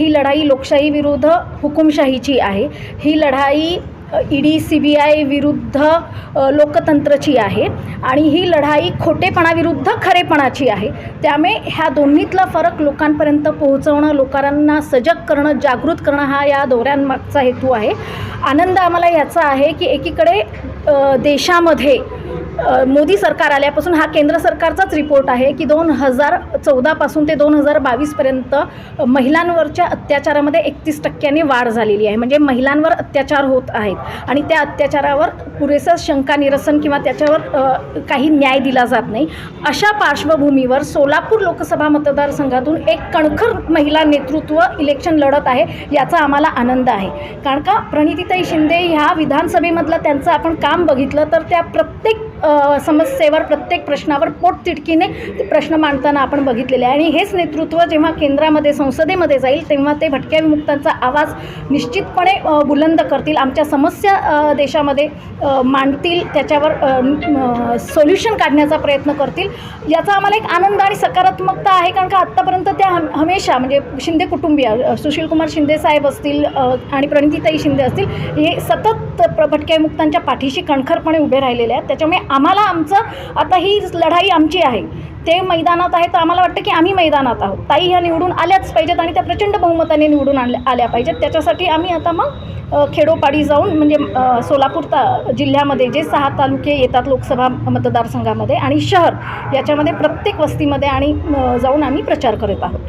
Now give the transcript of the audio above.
ही लढाई लोकशाही विरुद्ध हुकुमशाहीची आहे. ही लढाई E D C B I विरुद्ध लोकतंत्रची आहे आणि ही लढाई खोटेपणाविरुद्ध खरेपणाची आहे. त्यामुळे ह्या दोन्हीतला फरक लोकांपर्यंत पोहोचवणं लोकांना सजग करणं जागृत करणं हा या दौऱ्यांमागचा हेतू आहे. आनंद आम्हाला याचा आहे की एकीकडे देशामध्ये मोदी सरकार आल्यापासून हा केंद्र सरकारचाच रिपोर्ट आहे की दोन हजार चौदापासून ते दोन हजार बावीसपर्यंत महिलांवरच्या अत्याचारामध्ये एकतीस टक्क्यांनी वाढ झालेली आहे. म्हणजे महिलांवर अत्याचार होत आहेत आणि त्या अत्याचारावर पुरेसं शंका निरसन किंवा त्याच्यावर काही न्याय दिला जात नाही. अशा पार्श्वभूमीवर सोलापूर लोकसभा मतदारसंघातून एक कणखर महिला नेतृत्व इलेक्शन लढत आहे याचा आम्हाला आनंद आहे. कारण का प्रणितीताई शिंदे ह्या विधानसभेमधलं त्यांचं आपण काम बघितलं तर त्या प्रत्येक समस्येवर प्रत्येक प्रश्नावर पोटतिडकीने प्रश्न मांडताना आपण बघितलेले आहे. आणि हेच नेतृत्व जेव्हा केंद्रामध्ये संसदेमध्ये जाईल तेव्हा ते भटक्या विमुक्तांचा आवाज निश्चितपणे बुलंद करतील. आमच्या समस्या देशामध्ये मांडतील. त्याच्यावर सोल्युशन काढण्याचा प्रयत्न करतील. याचा आम्हाला एक आनंद आणि सकारात्मकता आहे कारण का आत्तापर्यंत त्या हमेशा म्हणजे शिंदे कुटुंबीय सुशीलकुमार शिंदे साहेब असतील आणि प्रणितीताई शिंदे असतील हे सतत प्र भटक्या विमुक्तांच्या पाठीशी कणखरपणे उभे राहिलेले आहेत. त्याच्यामुळे आम्हाला आमचं आता ही लढाई आमची आहे. ते मैदानात आहे तर आम्हाला वाटतं की आम्ही मैदानात आहोत. ताई ह्या निवडून आल्याच पाहिजेत आणि त्या प्रचंड बहुमताने निवडून आणल्या आल्या पाहिजेत. त्याच्यासाठी आम्ही आता मग खेडोपाडी जाऊन म्हणजे सोलापूर ता जिल्ह्यामध्ये जे सहा तालुके येतात लोकसभा मतदारसंघामध्ये आणि शहर याच्यामध्ये प्रत्येक वस्तीमध्ये आणि जाऊन आम्ही प्रचार करत आहोत.